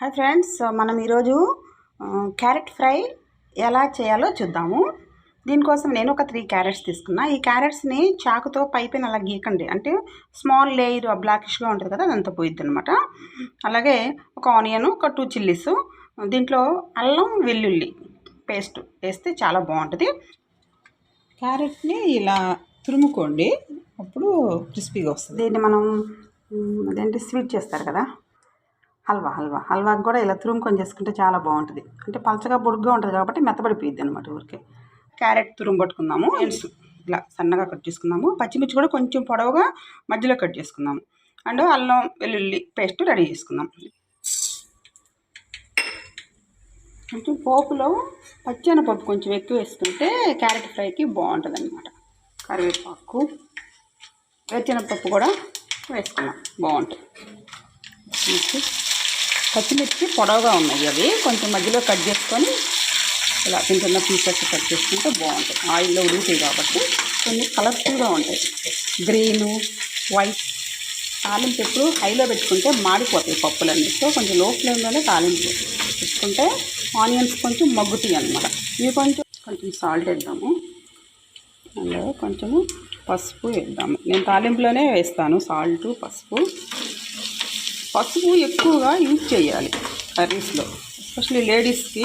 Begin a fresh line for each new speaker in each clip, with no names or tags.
Hi friends మనం ఈరోజు carrot fry ఎలా చేయాలో చూద్దాము. దీనికోసం నేను ఒక త్రీ క్యారెట్స్ తీసుకున్నా. ఈ క్యారెట్స్ని చాకుతో పైపైన అలా గీకండి అంటే స్మాల్ లేయర్ బ్లాకిష్గా ఉంటుంది కదా అదంతా పోయిద్ది అనమాట అలాగే ఒక ఆనియన్ ఒక టూ చిల్లీస్ దీంట్లో అల్లం వెల్లుల్లి పేస్ట్ వేస్తే చాలా బాగుంటుంది.
క్యారెట్ని ఇలా తురుముకోండి. అప్పుడు క్రిస్పీగా వస్తుంది.
దీన్ని మనం అదేంటి స్వీట్ చేస్తారు కదా? హల్వా హల్వా. హల్వాకి కూడా ఇలా తురుముకొని చేసుకుంటే చాలా బాగుంటుంది. అంటే పలచగా బొడుగ్గా ఉంటుంది కాబట్టి మెత్తబడిపోయిద్ది అనమాట ఊరికే. క్యారెట్ తురుము పట్టుకుందాము ఎండ్స్ ఇలా సన్నగా కట్ చేసుకుందాము. పచ్చిమిర్చి కూడా కొంచెం పొడవుగా మధ్యలో కట్ చేసుకుందాము. అండ్ అల్లం వెల్లుల్లి పేస్ట్ రెడీ చేసుకుందాం. కొంచెం పోపులో పచ్చెనపప్పు కొంచెం ఎక్కువ వేసుకుంటే క్యారెట్ ఫ్రైకి బాగుంటుంది అనమాట కరివేపాకు వేరుశనగపప్పు కూడా వేసుకున్నాం బాగుంటుంది. పచ్చిమిర్చి పొడవుగా ఉన్నాయి అవి. కొంచెం మధ్యలో కట్ చేసుకొని ఇలా చిన్న చిన్న పీసెస్ కట్ చేసుకుంటే బాగుంటాయి ఆయిల్లో ఉడుగుతాయి కాబట్టి కొన్ని కలర్ఫుల్గా ఉంటాయి. గ్రీను వైట్ తాలింపు ఎప్పుడు హైలో పెట్టుకుంటే మాడిపోతాయి పప్పులన్నీ. సో కొంచెం లో ఫ్లేమ్లోనే తాలింపు పెట్టుకుంటే ఆనియన్స్ కొంచెం మగ్గుతాయి అన్నమాట. ఇవి కొంచెం కొంచెం సాల్ట్ వేద్దాము. అందులో కొంచెము పసుపు వేద్దాము. నేను తాలింపులోనే వేస్తాను. సాల్ట్ పసుపు. పసుపు ఎక్కువగా యూజ్ చేయాలి కర్రీస్లో. ఎస్పెషల్లీ లేడీస్కి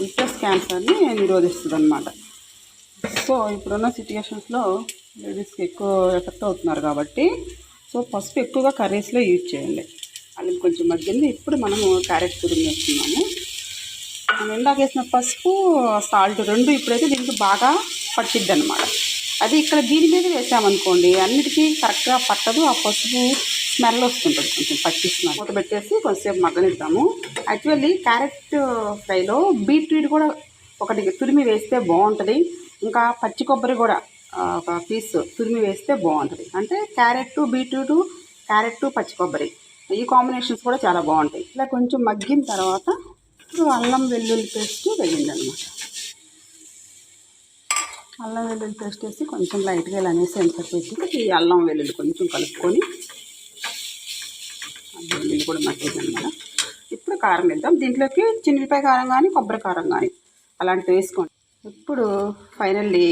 యూట్రస్ క్యాన్సర్ని నిరోధిస్తుంది అనమాట సో ఇప్పుడున్న సిచ్యుయేషన్స్లో లేడీస్కి ఎక్కువ ఎఫెక్ట్ అవుతున్నారు కాబట్టి సో పసుపు ఎక్కువగా కర్రీస్లో యూజ్ చేయండి. అది కొంచెం మగ్గింది. ఇప్పుడు మనము క్యారెట్ తురుము వేస్తున్నాము. మనం ఇందాక వేసిన పసుపు సాల్ట్ రెండు ఇప్పుడైతే దీనికి బాగా పట్టిద్ది అనమాట అది ఇక్కడ దీని మీద వేసామనుకోండి అన్నిటికీ కరెక్ట్గా పట్టదు. ఆ పసుపు స్మెల్ వస్తుంటుంది కొంచెం పచ్చి స్మెల్ మూత పెట్టేసి కొంచెంసేపు మగ్గనిద్దాము. యాక్చువల్లీ క్యారెట్ ఫ్రైలో బీట్రూట్ కూడా ఒకటి తురిమి వేస్తే బాగుంటుంది. ఇంకా పచ్చి కొబ్బరి కూడా ఒక పీస్ తురిమి వేస్తే బాగుంటుంది. అంటే క్యారెట్ బీట్రూట్ క్యారెట్ పచ్చి కొబ్బరి ఈ కాంబినేషన్స్ కూడా చాలా బాగుంటాయి. ఇలా కొంచెం మగ్గిన తర్వాత ఇప్పుడు అల్లం వెల్లుల్లి పేస్ట్ వేయండి అనమాట అల్లం వెల్లుల్లి పేస్ట్ వేసి కొంచెం లైట్గా ఇలా అనేసి ఎంత ఈ అల్లం వెల్లుల్లి కొంచెం కలుపుకొని కూడా మగ్గింది అనమాట. ఇప్పుడు కారం వేద్దాం. దీంట్లోకి చిన్నపాయ కారం కానీ కొబ్బరి కారం కానీ అలాంటివి వేసుకోండి. ఇప్పుడు ఫైనల్లీ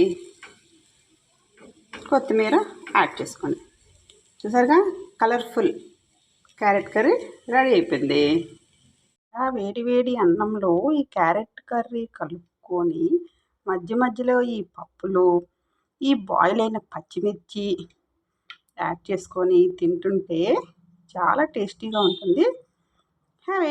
కొత్తిమీర యాడ్ చేసుకోండి. చూసారుగా? కలర్ఫుల్ క్యారెట్ కర్రీ రెడీ అయిపోయింది. ఆ వేడి వేడి అన్నంలో ఈ క్యారెట్ కర్రీ కలుపుకొని మధ్య మధ్యలో ఈ పప్పులు ఈ బాయిల్ అయిన పచ్చిమిర్చి యాడ్ చేసుకొని తింటుంటే చాలా టేస్టీగా ఉంటుంది. హ్యావ్